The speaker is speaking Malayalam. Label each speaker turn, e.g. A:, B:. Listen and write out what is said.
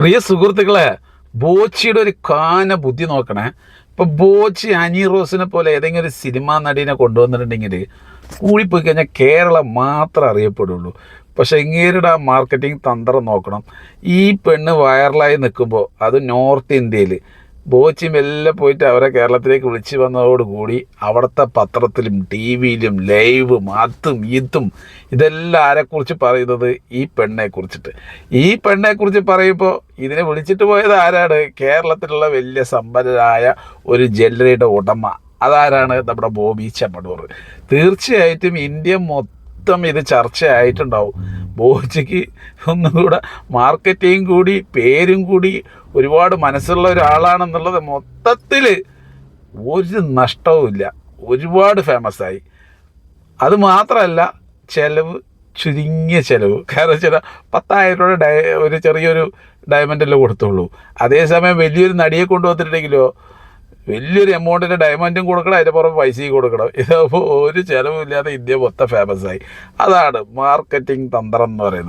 A: പ്രിയ സുഹൃത്തുക്കളെ ബോച്ചിയുടെ ഒരു കാന ബുദ്ധി നോക്കണേ. ഇപ്പൊ ബോച്ചി അനി റോസിനെ പോലെ ഏതെങ്കിലും ഒരു സിനിമാ നടീനെ കൊണ്ടുവന്നിട്ടുണ്ടെങ്കിൽ കൂടിപ്പോയി കഴിഞ്ഞാൽ കേരളം മാത്രം അറിയപ്പെടുള്ളൂ. പക്ഷെ ഇങ്ങേരുടെ ആ മാർക്കറ്റിംഗ് തന്ത്രം നോക്കണം. ഈ പെണ്ണ് വൈറലായി നിൽക്കുമ്പോൾ അത് നോർത്ത് ഇന്ത്യയിൽ ബോച്ചി മെല്ലെ പോയിട്ട് അവരെ കേരളത്തിലേക്ക് വിളിച്ചു വന്നതോടുകൂടി അവിടുത്തെ പത്രത്തിലും ടി വിയിലും ലൈവും അതും ഇതും ഇതെല്ലാം ആരെക്കുറിച്ച് പറയുന്നത് ഈ പെണ്ണെ കുറിച്ചിട്ട് ഈ പെണ്ണെ കുറിച്ച് പറയുമ്പോൾ ഇതിനെ വിളിച്ചിട്ട് പോയത് ആരാണ്? കേരളത്തിലുള്ള വലിയ സമ്പന്നരായ ഒരു ജ്വല്ലറിയുടെ ഉടമ. അതാരാണ്? നമ്മുടെ ബോബി ചമ്മടൂർ. തീർച്ചയായിട്ടും ഇന്ത്യ മൊത്തം ഇത് ചർച്ചയായിട്ടുണ്ടാവും. ബോച്ചിക്ക് ഒന്നുകൂടെ മാർക്കറ്റിംഗ് കൂടി പേരും കൂടി ഒരുപാട് മനസ്സുള്ള ഒരാളാണെന്നുള്ളത് മൊത്തത്തിൽ ഒരു നഷ്ടവുമില്ല ഒരുപാട് ഫേമസ് ആയി അത് മാത്രമല്ല ചിലവ് ചുരുങ്ങിയ ചിലവ്. കാരണം വെച്ചാൽ പത്തായിരം രൂപയുടെ ഡയ ഒരു ചെറിയൊരു ഡയമണ്ടല്ലേ കൊടുത്തുള്ളൂ. അതേസമയം വലിയൊരു നടിയെ കൊണ്ടുവന്നിട്ടുണ്ടെങ്കിലോ വലിയൊരു എമൗണ്ടിന്റെ ഡയമണ്ടും കൊടുക്കണം അതിന്റെ പുറമെ പൈസയും കൊടുക്കണം. ഇതപ്പോൾ ഒരു ചിലവുമില്ലാതെ ഇന്ത്യ മൊത്തം ഫേമസ് ആയി. അതാണ് മാർക്കറ്റിംഗ് തന്ത്രം എന്ന് പറയുന്നത്.